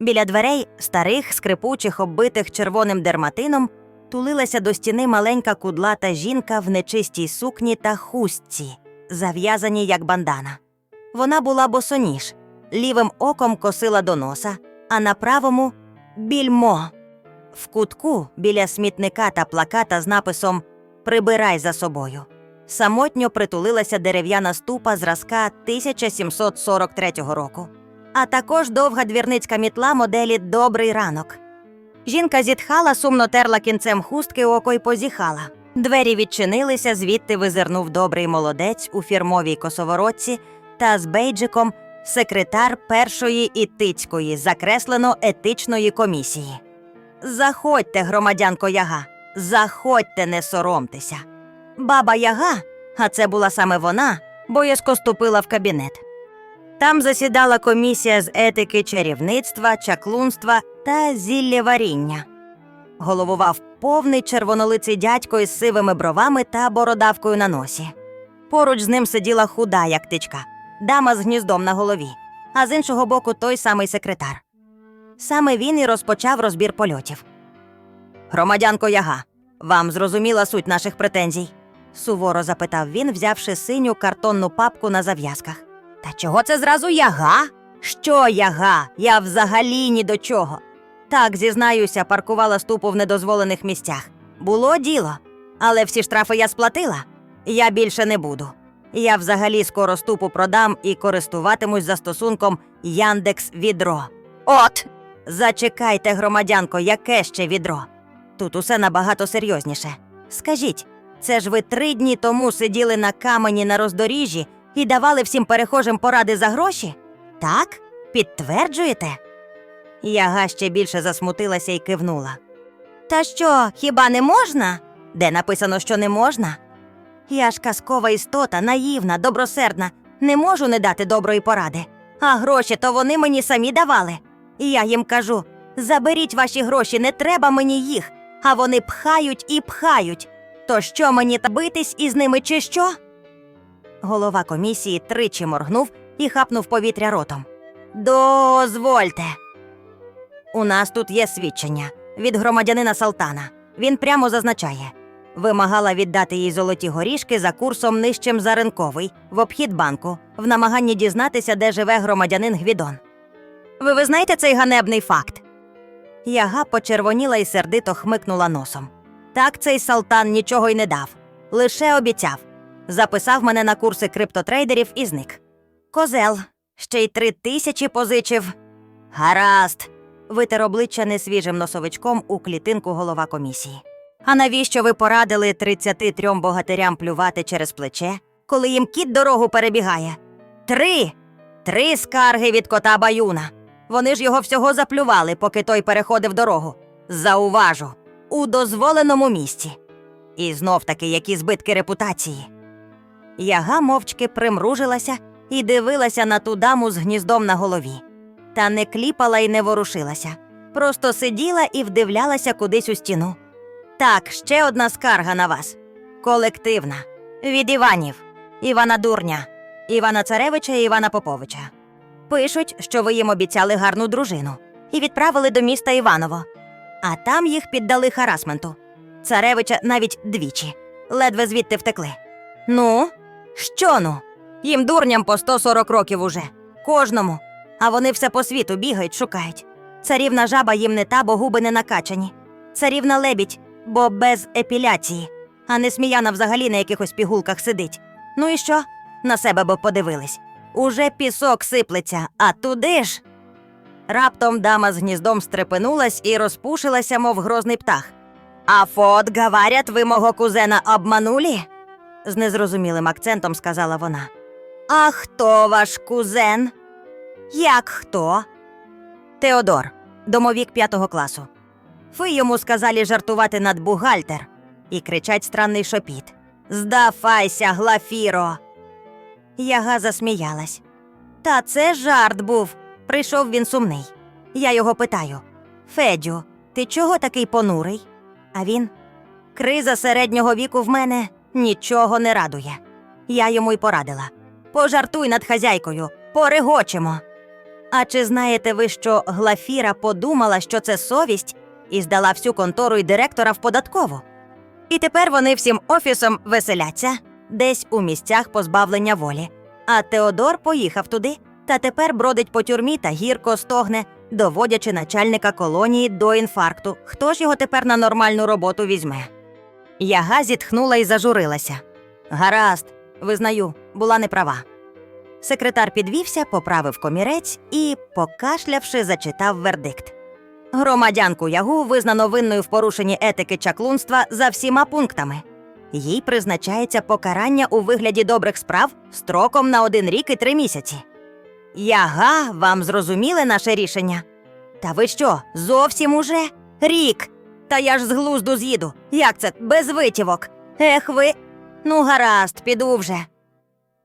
Біля дверей, старих, скрипучих, оббитих червоним дерматином, тулилася до стіни маленька кудлата жінка в нечистій сукні та хустці, зав'язаній як бандана. Вона була босоніж, лівим оком косила до носа, а на правому більмо. В кутку біля смітника та плаката з написом Прибирай за собою. Самотньо притулилася дерев'яна ступа зразка 1743 року, а також довга двірницька мітла моделі Добрий ранок. Жінка зітхала, сумно терла кінцем хустки око й позіхала. Двері відчинилися, звідти визирнув добрий молодець у фірмовій косоворотці та з бейджиком секретар першої ітицької закреслено етичної комісії. Заходьте, громадянко Яга, заходьте, не соромтеся. Баба Яга, а це була саме вона, боязко ступила в кабінет. Там засідала комісія з етики чарівництва, чаклунства та зіллєваріння. Головував повний червонолиций дядько із сивими бровами та бородавкою на носі. Поруч з ним сиділа худа, як тичка, дама з гніздом на голові, а з іншого боку той самий секретар. Саме він і розпочав розбір польотів. Громадянко Яга, вам зрозуміла суть наших претензій? суворо запитав він, взявши синю картонну папку на зав'язках. Та чого це зразу яга? Що яга? Я взагалі ні до чого. Так, зізнаюся, паркувала ступу в недозволених місцях. Було діло, але всі штрафи я сплатила. Я більше не буду. Я взагалі скоро ступу продам і користуватимусь застосунком Яндекс Відро. От! Зачекайте, громадянко, яке ще відро? Тут усе набагато серйозніше. Скажіть, це ж ви три дні тому сиділи на камені на роздоріжжі і давали всім перехожим поради за гроші? Так? Підтверджуєте? Яга ще більше засмутилася і кивнула. Та що, хіба не можна? Де написано, що не можна? Я ж казкова істота, наївна, добросердна, не можу не дати доброї поради. А гроші то вони мені самі давали. І я їм кажу: заберіть ваші гроші, не треба мені їх. А вони пхають і пхають. То що мені та битись із ними, чи що? Голова комісії тричі моргнув і хапнув повітря ротом. Дозвольте. У нас тут є свідчення від громадянина Салтана. Він прямо зазначає. Вимагала віддати їй золоті горішки за курсом нижчим за ринковий в обхід банку, в намаганні дізнатися, де живе громадянин Гвідон. Ви визнаєте цей ганебний факт? Яга почервоніла і сердито хмикнула носом. Так цей Салтан нічого й не дав, лише обіцяв. Записав мене на курси криптотрейдерів і зник. Козел, ще й три тисячі позичив. Гаразд. Витер обличчя несвіжим носовичком у клітинку голова комісії. А навіщо ви порадили 33 богатирям плювати через плече, коли їм кіт дорогу перебігає? Три! Три скарги від кота Баюна. Вони ж його всього заплювали, поки той переходив дорогу. Зауважу, у дозволеному місці. І знов таки які збитки репутації. Яга мовчки примружилася і дивилася на ту даму з гніздом на голові. Та не кліпала і не ворушилася, просто сиділа і вдивлялася кудись у стіну. Так, ще одна скарга на вас. Колективна. Від Іванів, Івана Дурня, Івана Царевича і Івана Поповича. Пишуть, що ви їм обіцяли гарну дружину і відправили до міста Іваново. А там їх піддали харасменту. Царевича навіть двічі. Ледве звідти втекли. Ну, що ну? Їм дурням по 140 років уже. Кожному. А вони все по світу бігають, шукають. Царівна жаба їм не та, бо губи не накачані. Царівна лебідь, бо без епіляції, а не сміяна взагалі на якихось пігулках сидить. Ну і що? На себе би подивились. Уже пісок сиплеться, а туди ж. Раптом дама з гніздом стрепенулась і розпушилася, мов грозний птах. А фот, говорять, ви мого кузена обманулі? З незрозумілим акцентом сказала вона. А хто ваш кузен? Як хто? Теодор, домовік п'ятого класу. Ви йому сказали жартувати над бухгалтер і кричать странний шопіт. Здафайся, Глафіро. Яга засміялась. Та це жарт був. Прийшов він сумний. Я його питаю: Федю, ти чого такий понурий? А він криза середнього віку в мене нічого не радує. Я йому й порадила. Пожартуй над хазяйкою, порегочемо. А чи знаєте ви, що Глафіра подумала, що це совість, і здала всю контору і директора в податкову? І тепер вони всім офісом веселяться десь у місцях позбавлення волі. А Теодор поїхав туди та тепер бродить по тюрмі та гірко стогне, доводячи начальника колонії до інфаркту. Хто ж його тепер на нормальну роботу візьме? Яга зітхнула і зажурилася. Гаразд, визнаю, була неправа. Секретар підвівся, поправив комірець і, покашлявши, зачитав вердикт. Громадянку Ягу визнано винною в порушенні етики чаклунства за всіма пунктами. Їй призначається покарання у вигляді добрих справ строком на один рік і три місяці. Яга, вам зрозуміли наше рішення? Та ви що, зовсім уже? Рік. Та я ж з глузду з'їду. Як це без витівок? Ех ви. Ну, гаразд, піду вже.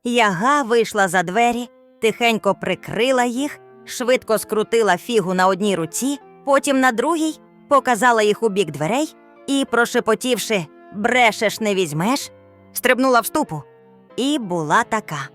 Яга вийшла за двері, тихенько прикрила їх, швидко скрутила фігу на одній руці, потім на другій, показала їх у бік дверей і, прошепотівши брешеш не візьмеш, стрибнула в ступу. І була така.